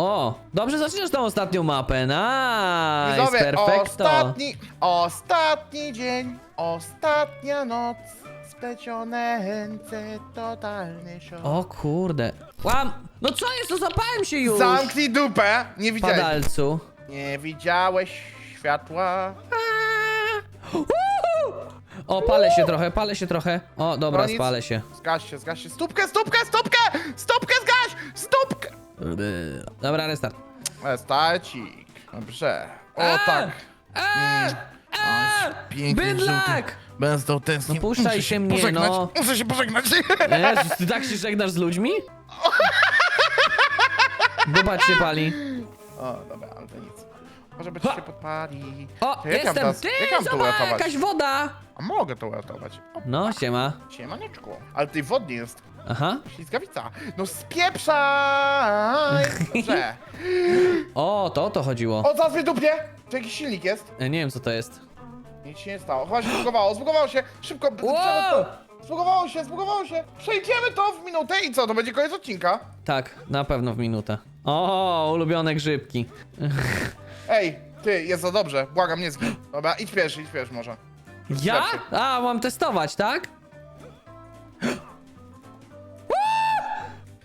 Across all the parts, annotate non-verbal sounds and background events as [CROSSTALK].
O, dobrze zaczynasz tą ostatnią mapę. Nice, Widzowie, perfekto. ostatni, ostatni dzień, ostatnia noc, splecione ręce, totalny szok. O kurde. Łam! No co jest, no zapałem się już! Zamknij dupę! Nie widziałeś, Padalcu. nie widziałeś światła. O, palę się trochę, palę się trochę. O, dobra, No nic. spalę się. Zgaś się, zgaś się. Stópkę, stópkę, stópkę! Stópkę zgaś! Dobra, restart. Stacik. Dobrze. O A! tak. Eee! Eee! Piękny Bydlak! Będę tą tęsknił. No puszczaj Muszę się mnie, pożegnać. no. Muszę się pożegnać. Jezus, ty tak się żegnasz z ludźmi? Buba się pali. O, dobra, ale to nic. Może być Ha! się podpali. O, To jak mam jestem! teraz- Ty, jak mam to zobacz, uratować? jakaś woda! A mogę to uratować. O, No, siema. Siemaneczku. Ale tej wodnie jest Aha. ślizgawica. No spieprzaj! Dobrze. [LAUGHS] O, to o to chodziło. O, zaraz mnie dupnie! To jakiś silnik jest? E, Nie wiem, co to jest. Nic się nie stało. Chyba się zbugowało, zbugowało się. Szybko. Wow! Zbugowało się, zbugowało się. Przejdziemy to w minutę i co? To będzie koniec odcinka. Tak, na pewno w minutę. O, ulubione grzybki. [LAUGHS] Ej, ty, jest za dobrze. Błagam, nie zgin. Dobra, idź pierwszy, idź pierwszy może. Ja? A, mam testować, tak?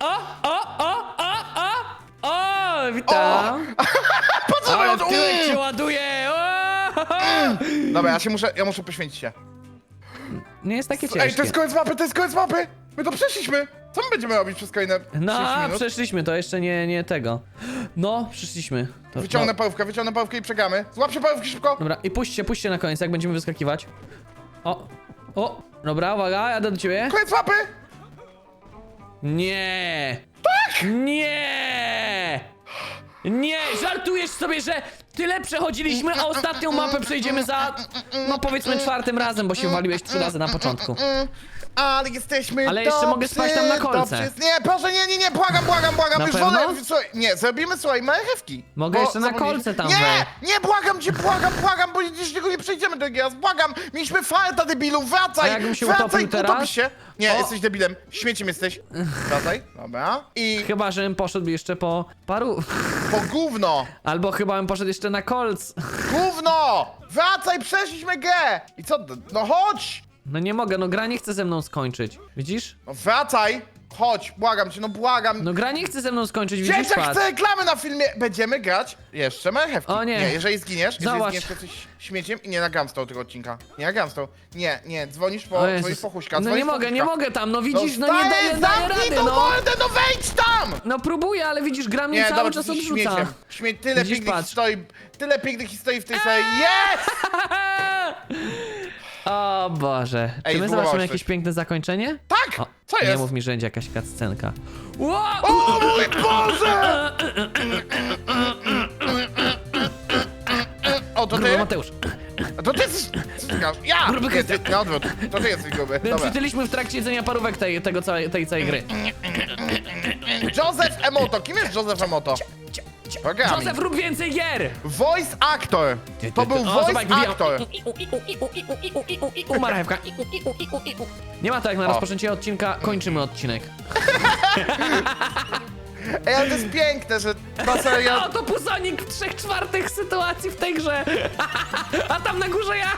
O, o, o, o, o! O, witam! [LAUGHS] Po co Ale mają w to? tyłek się ładuje! O! Dobra, ja się muszę, ja muszę poświęcić się. Nie jest takie Ej, to ciężkie. jest koniec mapy, to jest koniec mapy! My to przeszliśmy! Co my będziemy robić przez kolejne 30 No, minut? przeszliśmy, to jeszcze nie, nie tego. No, przeszliśmy. To, Wyciągnę no. pałówkę, wyciągnę pałówkę i przegamy. Złap się pałówki szybko! Dobra, i puśćcie, puśćcie na koniec, jak będziemy wyskakiwać. O, o, dobra, uwaga, jadę do ciebie. Koniec mapy! Nie! Tak! Nie! Nie! Żartujesz sobie, że tyle przechodziliśmy, a ostatnią mapę przejdziemy za, no powiedzmy czwartym razem, bo się waliłeś trzy razy na początku. Ale jesteśmy Ale jeszcze dobrzy, mogę spać tam na kolce. dobrzy. Nie, proszę, nie, nie, nie, błagam, błagam, błagam. Na Już pewno? wolę, słuchaj, nie, zrobimy, słuchaj, marchewki. Mogę Bo jeszcze na zapomnieliśmy- kolce tam Nie, nie, błagam cię, błagam, błagam, bo dziś tego nie przejdziemy drugi raz, błagam. Mieliśmy farta, debilu, wracaj, A jakbym się wracaj, utopił teraz? się. Nie, O. jesteś debilem, śmieciem jesteś. Wracaj, dobra. I Chyba, żebym poszedł jeszcze po paru... po gówno, Albo chyba bym poszedł jeszcze na kolc. gówno, wracaj, przeszliśmy grę. I co, no chodź, No nie mogę, no gra nie chce ze mną skończyć. Widzisz? no wracaj, chodź, błagam cię, no błagam. No gra nie chce ze mną skończyć, widzisz? Dzieciak Patrz. chce reklamy na filmie! Będziemy grać jeszcze marchewki. O nie. Nie, jeżeli zginiesz, jeżeli Zobacz. zginiesz, to jesteś śmieciem i nie nagram z tego tego odcinka. Nie nagram z tego. Nie, nie, dzwonisz po, O dzwonisz Jezus. po huśka, No dzwonisz nie po mogę, huśka. nie mogę tam, no widzisz, no, nie wstań, daję, daję zamknij rady, tą no. mordę, no wejdź tam! No próbuję, ale widzisz, gra mnie Nie, cały dobra, czas jesteś odrzuca. śmieciem. Śmie tyle Widzisz, pięknych patrz. historii, tyle pięknych historii w tej serii. Jest! [LAUGHS] O Boże. Ej, Czy my zbugowało zobaczymy się jakieś coś. piękne zakończenie? Tak! O, Co Nie jest? mów mi, że będzie jakaś cutscenka. Wow! O mój Boże! O, to ty? Mateusz. A To ty jesteś... Ja! Gruby Nie, Krystian. ty, na odwrót. To ty jesteś gruby. Dobra. Przytyliśmy w trakcie jedzenia parówek tej, tego całej, tej całej gry. Joseph Emoto. Kim jest Joseph Emoto? Programik. Józef, rób więcej gier! Voice actor. To był O, voice actor. U, marchewka. Nie ma tak jak na O. rozpoczęcie odcinka, kończymy odcinek. Ej, ale to jest piękne, że ta O, seria... to pusonik w trzech czwartych sytuacji w tej grze! A tam na górze ja!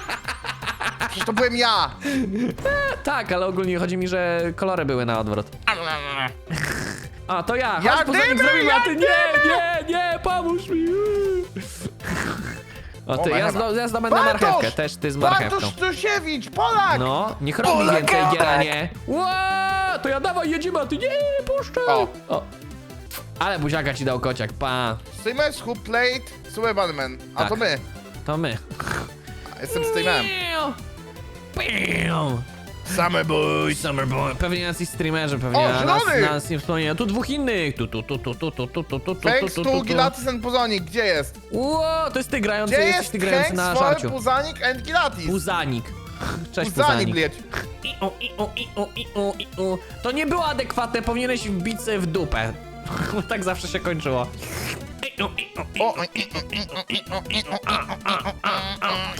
Przecież to byłem ja. Tak, ale ogólnie chodzi mi, że kolory były na odwrót. A, to ja! Chodź, pusonik, dymy, zrobimy, a jak ty nie, nie, nie, pomóż mi! [LAUGHS] O, ty, O, ja, marchewa. ja zdobędę marchewkę, też ty z marchewką. Bartosz Trusiewicz, Polak! No, niech robi Polak! więcej gieranie. Ła, to ja dawaj, jedziemy, a ty nie, puszczaj. O. o. Ale buziaka ci dał kociak, pa. Streamers who played Superman. A Tak. to my. To my. Jestem streamerem. Piu, piu. Summer boy. Summer Boy. Pewnie jacyś streamerzy, pewnie O, na nas, zielony! nas nie wspomnieli. Tu dwóch innych. Tu, tu, tu, tu, tu, tu, tu, tu, tu, tu, Thanks tu, to tu, tu. Gilatis and Puzonik. Gdzie jest? Ło, to jest ty grający, Gdzie jesteś jest ty grający na for żarciu. Puzanik and Gilatis? Puzanik. Cześć, Puzanik, Puzanik. bleć. I, u, i, u, i, u, i, u, i, u. To nie było adekwatne, powinieneś wbić sobie w dupę. tak zawsze się kończyło.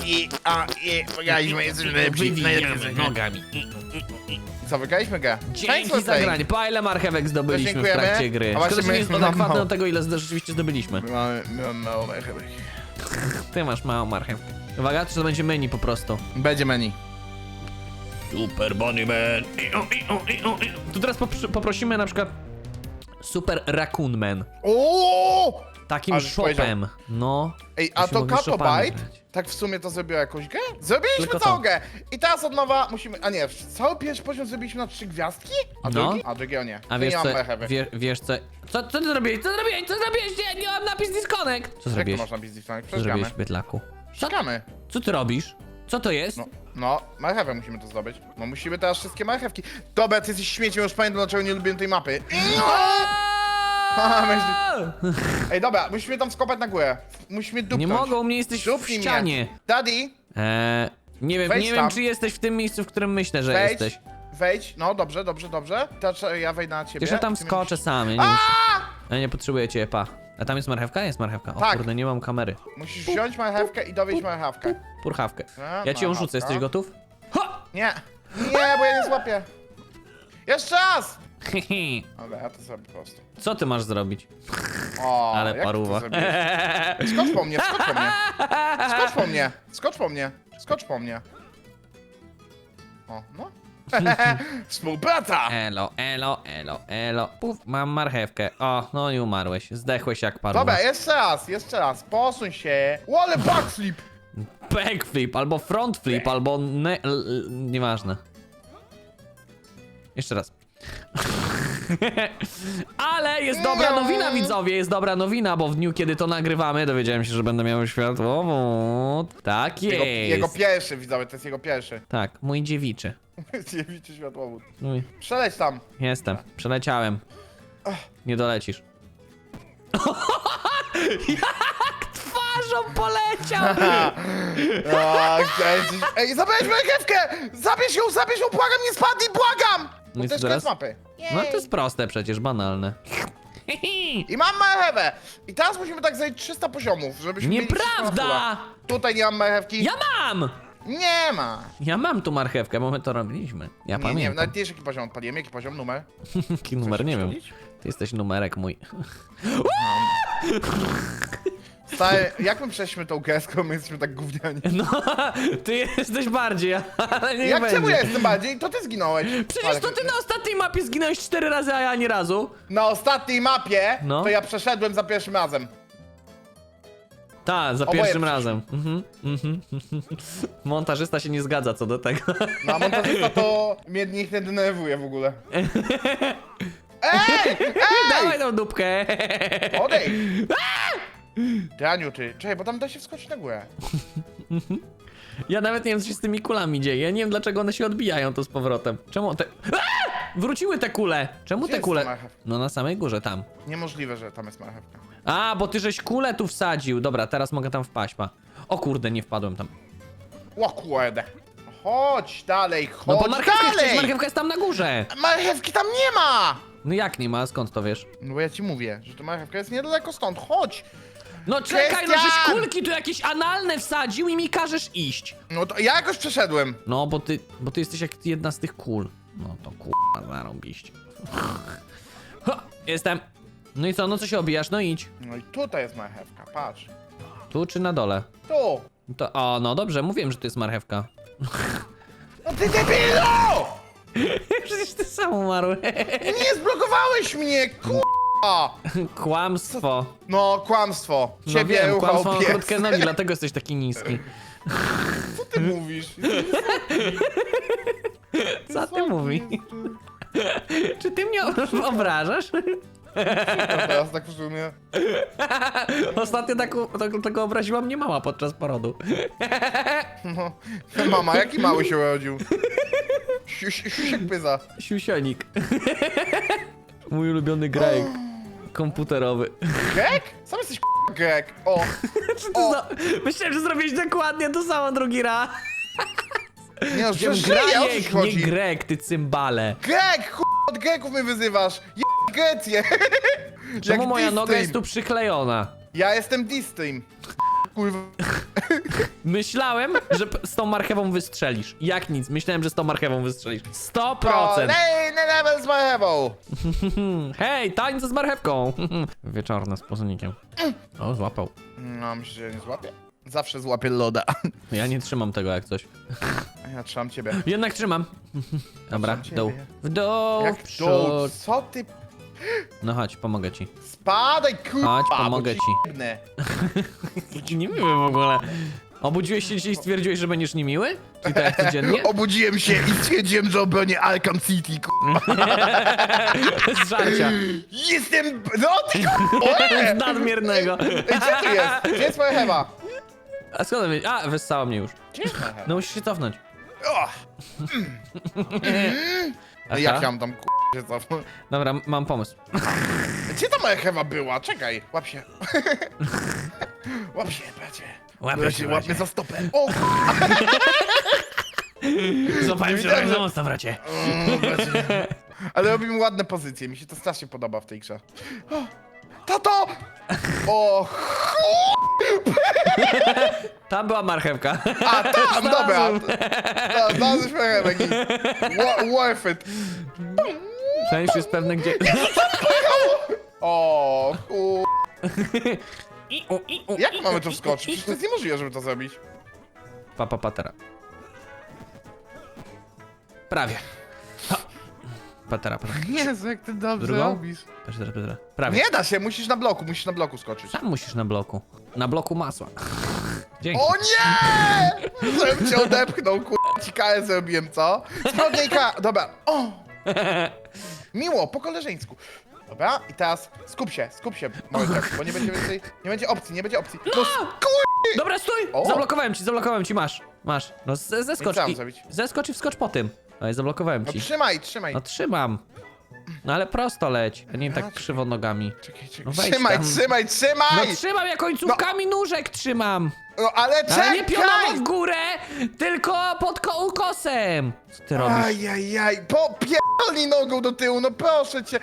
I, a, i, wygraliśmy, jesteśmy lepsi, najlepsi. nogami. Grę? Thanks Dzięki za granie. Pa ile marchewek zdobyliśmy w Dziękujemy. trakcie gry. A Szkoda, właśnie że my- nie jest adekwatne mało. do tego, ile rzeczywiście zdobyliśmy. My mamy, my mamy mało marchewek. Ty masz małą marchewkę. Uwaga, czy to będzie menu po prostu. Będzie menu. Super Bunny Man. Tu teraz popr- poprosimy na przykład Super Raccoon Man. O! Takim Ale shopem. No. Ej, a Byśmy to mogli shopami Catobite? grać. Tak w sumie to zrobiło jakąś grę? Zrobiliśmy Tylko całą to. grę. I teraz od nowa musimy... A nie, cały pierwszy poziom zrobiliśmy na trzy gwiazdki? A No. drugi? A drugiego nie. A wiesz nie co, mam marchewy. wie, wiesz co, co, co ty zrobiłeś, co zrobiłeś, co zrobiłeś, nie, nie mam napis disconnect. Co Jak to zrobiłeś, można być disconnect? co zrobiłeś, bydlaku? Co? Co ty robisz? Co to jest? No, no, marchewę musimy to zdobyć. No musimy teraz wszystkie marchewki. Dobra, ty jesteś śmieciem, już pamiętam dlaczego nie lubiłem tej mapy. Aaaa! Ej, dobra, musimy tam skopać na górę. Musimy dupnąć. Nie mogą, mnie jesteś w Dupnij ścianie. Mnie. Daddy, Eee, nie wiem, Wejdź nie wiem tam. czy jesteś w tym miejscu, w którym myślę, że wejdź. jesteś. Wejdź, no dobrze, dobrze, dobrze. Teraz ja wejdę na ciebie. Że tam Ty skoczę sam, ja nie, muszę, ja nie potrzebuję cię, pa. A tam jest marchewka? Jest marchewka. O Tak. kurde, nie mam kamery. Musisz wziąć marchewkę i dowieść marchewkę. Purchawkę. A, Ja ci ją marchewka. rzucę, jesteś gotów? Ha! Nie. Nie, bo ja nie złapię. Jeszcze raz! [LAUGHS] Dobra, ja to zrobię po prostu. Co ty masz zrobić? O, Ale jak ty to paruwa. zrobiłeś? Skocz po mnie, skocz po mnie. Skocz po mnie, skocz po mnie, skocz po mnie. O, no. [LAUGHS] Współpraca! Elo, elo, elo, elo. Puf, mam marchewkę. O, no i umarłeś. Zdechłeś jak paruwa. Dobra, jeszcze raz, jeszcze raz. Posuń się. Wall backflip! Backflip, albo front flip, albo ne... l- l- Nieważne. Jeszcze raz. [LAUGHS] Ale jest dobra nowina, widzowie, jest dobra nowina, bo w dniu, kiedy to nagrywamy, dowiedziałem się, że będę miał światłowód. Tak jest. Jego, jego pierwszy, widzowie, to jest jego pierwszy. Tak, mój dziewiczy. [LAUGHS] Dziewiczy światłowód. Mój. Przeleć tam. Jestem, przeleciałem. Nie dolecisz. [LAUGHS] Jak twarzą poleciał! O, kręcisz. Ej, zabrałeś marchewkę! Zabierz ją, zabierz ją, błagam, nie spadnij, błagam! No i to jest co teraz? koniec mapy. No to jest proste przecież, banalne. I mam marchewę! I teraz musimy tak zejść 300 poziomów, żebyśmy mieli wszystko na Nieprawda! fulla. Tutaj nie mam marchewki. Ja mam! Nie ma! Ja mam tu marchewkę, bo my to robiliśmy. Ja nie, nie, pamiętam. nawet nie wiesz jaki poziom odpaliłem, jaki poziom, numer? [LAUGHS] Jaki numer, nie wiem. Ty jesteś numerek mój. [LAUGHS] Stary, jak my przeszliśmy tą skoro my jesteśmy tak gówniani? No, [LAUGHS] ty jesteś bardziej, [LAUGHS] ale nie Jak będzie. czemu ja jestem bardziej? To ty zginąłeś. Przecież Ale- to ty na ostatniej mapie zginąłeś cztery razy, a ja ani razu. Na ostatniej mapie No. to ja przeszedłem za pierwszym razem. Tak, za Oboje pierwszym przecież. razem. Mhm, mhm. [LAUGHS] Montażysta się nie zgadza co do tego. No a montażysta to mnie nikt nie denerwuje w ogóle. Ej! Dawaj tą dupkę. Odejdź! Daniu ty, czekaj, bo tam da się wskoczyć na górę. Ja nawet nie wiem, co się z tymi kulami dzieje. Ja nie wiem, dlaczego one się odbijają tu z powrotem. Czemu te... A! Wróciły te kule! Czemu Gdzie te jest kule... No na samej górze, tam. Niemożliwe, że tam jest marchewka. A, bo ty żeś kulę tu wsadził. Dobra, teraz mogę tam wpaść, pa. O kurde, nie wpadłem tam. O kurde. Chodź dalej, chodź No bo marchewka, dalej! przecież marchewka jest tam na górze. Marchewki tam nie ma! No jak nie ma, skąd to wiesz? No bo ja ci mówię, że to marchewka jest niedaleko stąd, chodź! No czekaj, no żeś Krystian! kulki tu jakieś analne wsadził i mi każesz iść. No to ja jakoś przeszedłem. No, bo ty, bo ty jesteś jak jedna z tych kul. No to kurwa, zarąbiście. [LAUGHS] Ha, jestem. No i co, no co się obijasz? No idź. No i tutaj jest marchewka, patrz. Tu czy na dole? Tu! To, o, no dobrze, mówiłem, że to jest marchewka. [LAUGHS] No ty debilu! Przecież ty sam umarł. Nie zblokowałeś mnie, k***a! Kłamstwo. No, kłamstwo. No Ciebie wiem, kłamstwo ma pies. krótkie nogi, dlatego jesteś taki niski. Co ty mówisz? Co ty mówisz? Czy ty mnie obrażasz? Teraz tak w sumie. Ostatnio taką, tak, tego obraziła mnie mama podczas porodu. No. Mama, jaki mały się urodził? Siu- siu- Siusiek pyza. Siusionik. Mój ulubiony grek. Komputerowy. Greg? Sam jesteś k***a Greg. O, [LAUGHS] Czy ty zna... Myślałem, że zrobiłeś dokładnie to samo drugi raz. nie no, że żyje, o nie chodzi? Grek, ty cymbale. Greg, ch... od Gregów mnie wyzywasz. Je Grecję. [LAUGHS] Czemu moja noga jest tu przyklejona? Ja jestem D-Stream. Kurwa. [LAUGHS] Myślałem, że p- z tą marchewą wystrzelisz. Jak nic, myślałem, że z tą marchewą wystrzelisz. 100%! Kolejny level z marchewą. Hmm, [LAUGHS] Hej, tańce z marchewką! [LAUGHS] Wieczorne z pozonikiem. O, złapał. No, myślę, że nie złapię. Zawsze złapię loda. Ja nie trzymam tego jak coś. Ja trzymam ciebie. Jednak trzymam. Dobra, Trzymam w dół. ciebie. W dół, Jak w przód. Co ty? No chodź, pomogę ci. Spadaj, kurwa! Chodź, bo pomogę ci. jebnę. Nie miły w ogóle. Obudziłeś się dzisiaj i stwierdziłeś, że będziesz niemiły? Czyli tak jak codziennie? [LAUGHS] Obudziłem się i stwierdziłem, że obronię Arkham City, kurwa. [LAUGHS] Z żarcia. Jestem... No ty kurwa! [LAUGHS] Z nadmiernego. Ej, gdzie tu jest? Gdzie jest moja hewa? A skąd wiedzieć? A, wyssała mnie już. No musisz się cofnąć. O! Aha. Jak ja mam tam kurwa się cofnąć? Dobra, mam pomysł. Gdzie ta moja hewa była? Czekaj, łap się. łap się, bracie. Łapię się, łap bracie. mnie za stopę. O! Złapałem się tak za mocno, bracie. O, bracie. Ale robimy ładne pozycje, mi się to strasznie podoba w tej grze. O, tato! O, Tam była marchewka. a tam, dobra. No, Znalazłeś. Wo- Worth it. Przynajmniej już jest pewne gdzie... [LAUGHS] O, ku... I, u, i, u, Jak i, mamy u, to i, wskoczyć? u, i, Przecież to jest niemożliwe, żeby to zrobić. Pa, pa, patera. Prawie. Ha. Patera, patera. Jezu, jak ty dobrze Drugą? robisz. Patera, patera. Prawie. Nie da się, musisz na bloku, musisz na bloku skoczyć. Sam musisz na bloku. Na bloku masła. [LAUGHS] Dzięki. O nie! Żebym cię odepchnął, kurwa, ci KS zrobiłem, co? Zbrodniajka, dobra. O! [LAUGHS] Miło, po koleżeńsku. Dobra, i teraz skup się, skup się, Mojtek, bo nie będzie więcej, nie będzie opcji, nie będzie opcji. No skuj! Dobra, stój! O! Zablokowałem ci, zablokowałem ci, masz. Masz. No z- zeskocz mam i... zrobić? Zeskocz i wskocz po tym. No i zablokowałem No ci. trzymaj, trzymaj. No trzymam. No ale prosto leć, a nie tak krzywo nogami. Czekaj, No czekaj. wejdź Trzymaj, tam. trzymaj, No trzymaj! trzymam, ja końcówkami nóżek trzymam. No ale Ale nie pionowo czekaj! w górę, tylko pod ko ukosem. Co ty robisz? Ajajaj, popierdolnij nogą do tyłu, no proszę cię.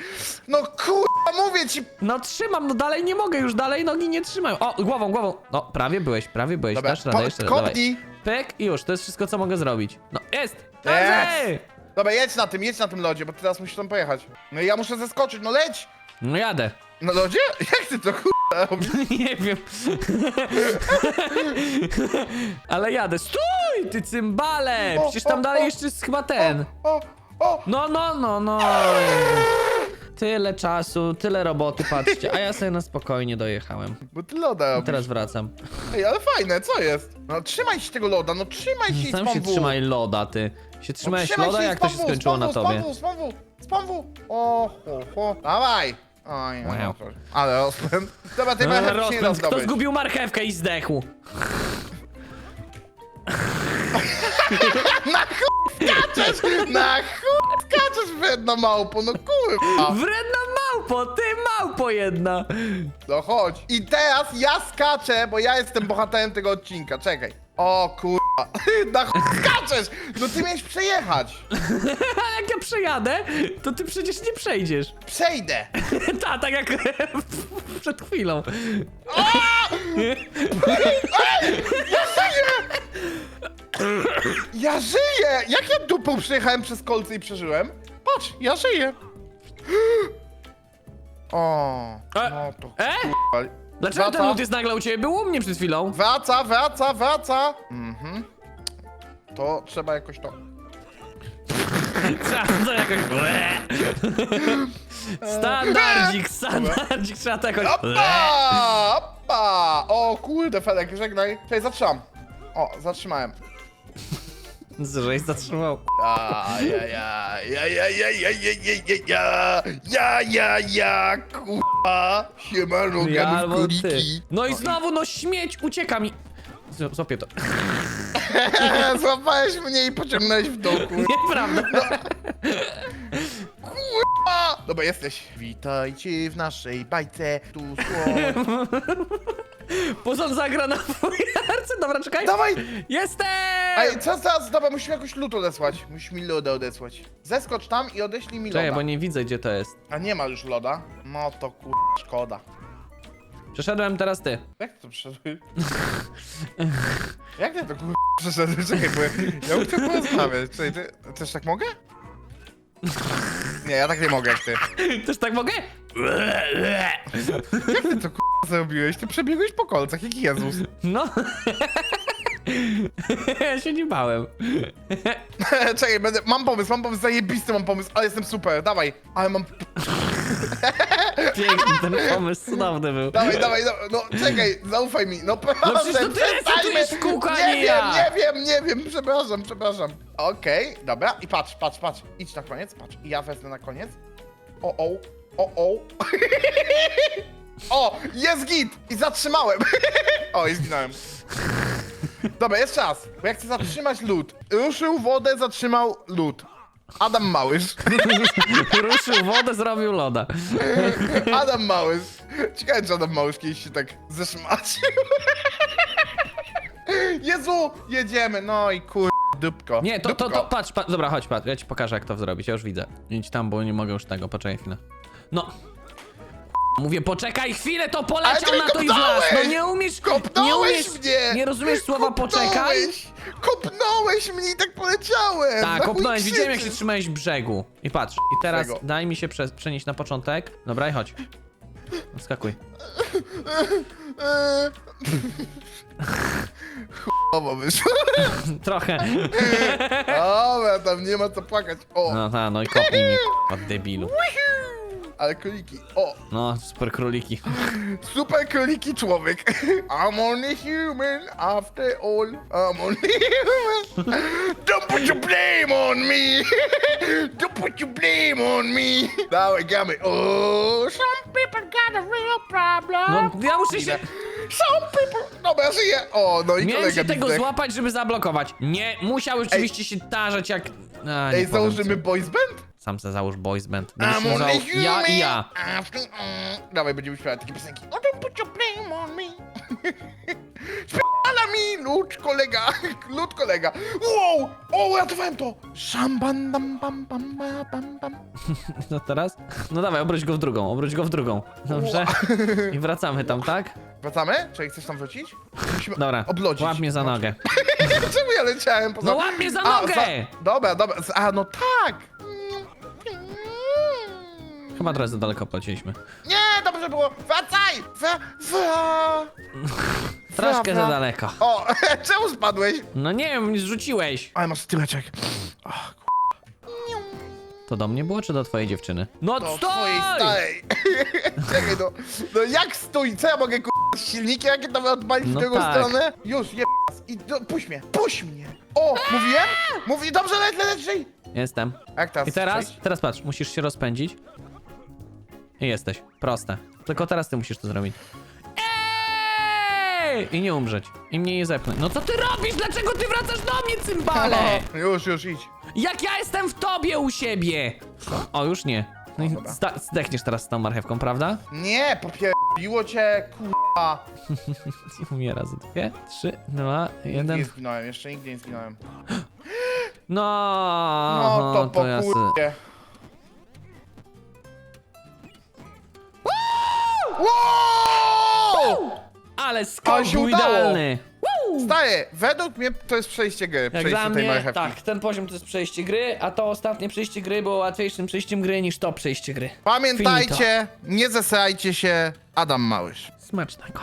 No kurwa, mówię ci. No trzymam, no dalej nie mogę, już dalej nogi nie trzymają. O, głową, głową. No, prawie byłeś, prawie byłeś. Dobra, Dasz radę, po- jeszcze raz, dawaj. kopnij. Pyk i już, to jest wszystko, co mogę zrobić. No, jest! Dobrze! Jest. Dobra, jedź na tym, jedź na tym lodzie, bo teraz musisz tam pojechać. No i ja muszę zeskoczyć, no leć! No jadę. Na lodzie? [LAUGHS] Jak ty to kurwa robisz? [LAUGHS] nie wiem. [LAUGHS] Ale jadę. Stój, ty cymbale! Przecież tam dalej jeszcze jest chyba ten. O, o! No, no, no, no. Tyle czasu, tyle roboty, patrzcie. A ja sobie na spokojnie dojechałem. Bo ty loda robisz. Teraz wracam. Ej, ale fajne, co jest? No trzymaj się tego loda, no trzymaj się i Sam się trzymaj loda, ty. Się trzymałeś trzymaj loda, jak to się skończyło na tobie. Spam w, spam w, spam w. O, ho, ho. Dawaj! Oj, Wow. ale rozpęd. Dobra, ty się nie rozpęd, kto zdobyć. zgubił marchewkę i zdechł? [LAUGHS] Na skaczesz! Na chuj skaczesz, wredna małpo, no kurwa! Wredna małpo, ty małpo jedna! No chodź. I teraz ja skaczę, bo ja jestem bohaterem tego odcinka. Czekaj. O [LAUGHS] Na chuj skaczesz! No ty miałeś przejechać. [LAUGHS] A jak ja przejadę, to ty przecież nie przejdziesz. Przejdę. [LAUGHS] Ta, tak jak przed chwilą. Ja żyję! Jak ja dupą przejechałem przez kolce i przeżyłem? Patrz, ja żyję. [GASPS] O, E? no to E? kurwa. Dlaczego ten Wraca. lód jest nagle u ciebie? Był u mnie przed chwilą. Wraca, wraca, wraca. Mhm. To trzeba jakoś to... Trzeba to jakoś... Standardzik, standardzik, trzeba to jakoś... Opa! Opa! O kurde, Felek, żegnaj. Czekaj, zatrzymam. O, zatrzymałem. Żeś zatrzymał. Ja, ja, ja, ja, ja, ja, ja, ja, ja, ja, ja, ja, ja, kurwa. Siemano, Ja gramy w albo ty. króliki. No i znowu, no śmieć, ucieka mi. Z- Złapię to. [LAUGHS] Złapałeś mnie i pociągnąłeś w dół, kurwa. Nieprawda. [LAUGHS] Dobra, jesteś. Witajcie w naszej bajce, tu słoń. [LAUGHS] Pozon zagra na fujarce. Dobra, czekaj. Dawaj! Jestem! Ej, co teraz? Dobra, musimy jakoś lód odesłać. Musisz mi loda odesłać. Zeskocz tam i odeślij mi Czekaj, loda. bo nie widzę, gdzie to jest. A nie ma już loda? No to kur... szkoda. Przeszedłem, teraz ty. Jak to przeszedłeś? Jak ty to kur... przeszedłeś? Czekaj, bo ja ja chcę porozmawiać. Czekaj, ty też tak mogę? Nie, ja tak nie mogę jak ty. Też tak mogę? Jak ty to kur... zrobiłeś? Ty przebiegłeś po kolcach, jak Jezus. No. [LAUGHS] ja się nie bałem. [LAUGHS] Czekaj, będę... mam pomysł, mam pomysł, zajebisty mam pomysł, ale jestem super, dawaj. Ale mam... [LAUGHS] Piękny ten pomysł, cudowny był. Dawaj, dawaj, dawaj, no czekaj, zaufaj mi, no proszę, No przecież to ty przestańmy. recytujesz w kółko, a Nie nie wiem, ja. nie wiem, nie wiem, przepraszam, przepraszam. Okej, dobra, i patrz, patrz, patrz, idź na koniec, patrz, i ja wezmę na koniec. O, o, o, o. o, jest git! I zatrzymałem. [LAUGHS] o, i zginąłem. Dobra, jest czas, bo ja chcę zatrzymać lód. Ruszył wodę, zatrzymał lód. Adam Małysz. [LAUGHS] Ruszył wodę, zrobił loda. [LAUGHS] Adam Małysz. Ciekawe, czy Adam Małysz kiedyś się tak zeszmacił. Jezu, jedziemy, no i kur... dupko. Nie, to, to, dupko. to, patrz, patrz, dobra, chodź, patrz, ja ci pokażę jak to zrobić, ja już widzę. Idź tam, bo nie mogę już tego, poczekaj chwilę. No. Mówię, poczekaj chwilę, to poleciał Ale na to i w las. kopnąłeś! No nie umiesz, nie Kopnąłeś umiesz, mnie! nie rozumiesz słowa poczekaj? Kopnąłeś! Kopnąłeś mnie i tak poleciałem! Tak, chuj kopnąłeś, widziałem jak się krzyczysz? trzymałeś brzegu. I patrz, i teraz Brzegu. daj mi się prze, przenieść na początek. Dobra, i chodź. Skakuj. Eee. Chujowo wyszło. Trochę. Dobra, tam nie ma co płakać. O, No ta, no i kopnij mi, od debilu. Ale króliki. O, No, super króliki. [LAUGHS] super króliki człowiek. [LAUGHS] I'm only human after all. I'm only human. [LAUGHS] Don't put your blame on me. Don't put your blame on me. Dawaj, gamy. Oh, some people got a real problem. No, ja muszę się... Some people... Dobra, żyję. O, no i Miałem kolega się tego złapać, żeby zablokować. Nie, musiał rzeczywiście się tarzać jak... A, nie Ej, powiem założymy co. boys band? Sam se załóż boys band. Będziesz Ja i ja. after all. Dawaj, będziemy śpiewać takie piosenki. Oh, don't put your blame on me. [LAUGHS] Śpiewala mi lud kolega, [LAUGHS] lud kolega. Wow, o, uratowałem to. Szamban, dam, bam, bam, ba, bam, bam. [LAUGHS] No teraz? No dawaj, obróć go w drugą, obróć go w drugą. Dobrze? I wracamy tam, tak? Wracamy? Czy chcesz tam wrócić? Musimy Dobra, oblodzić. łap mnie za nogę. Czemu ja leciałem poza... No łap mnie za A, nogę! Dobra, dobra, a no tak. Chyba trochę za daleko polecieliśmy. Nie, dobrze było. Wracaj! Wra, wra. [LAUGHS] Troszkę za daleko. O, [LAUGHS] czemu spadłeś? No nie wiem, zrzuciłeś. Ale masz tyłeczek. To do mnie było, czy do twojej dziewczyny? No Do stój! twojej starej. [LAUGHS] Czekaj, no, no jak stój? Co ja mogę k***a z silnikiem, jakie to odpalić No w drugą tak. stronę? Już, je i do, puść mnie, puść mnie. O, mówiłem? Mówi, dobrze, leć, leć, leć. Jestem. Jak teraz I teraz? Teraz patrz, musisz się rozpędzić. I jesteś. Proste. Tylko teraz ty musisz to zrobić. Ej! I nie umrzeć. I mnie nie zepnąć. No co ty robisz? Dlaczego ty wracasz do mnie, cymbale? [LAUGHS] Już, już, idź. Jak ja jestem w tobie u siebie! O, już nie. No i dobra. sta- zdechniesz teraz z tą marchewką, prawda? Nie, popierbiło cię. [LAUGHS] I umiera za dwie, trzy, dwa, Nie jeden. zginąłem, jeszcze nigdy nie zginąłem. No, No to po ja se- Wow! Ale skok Ale się był udało. idealny. Według mnie to jest przejście gry, Jak przejście dla tej mnie, marchewki. tak, ten poziom to jest przejście gry, a to ostatnie przejście gry było łatwiejszym przejściem gry niż to przejście gry. Pamiętajcie, nie zesrajcie się, Adam Małysz. Smacznego.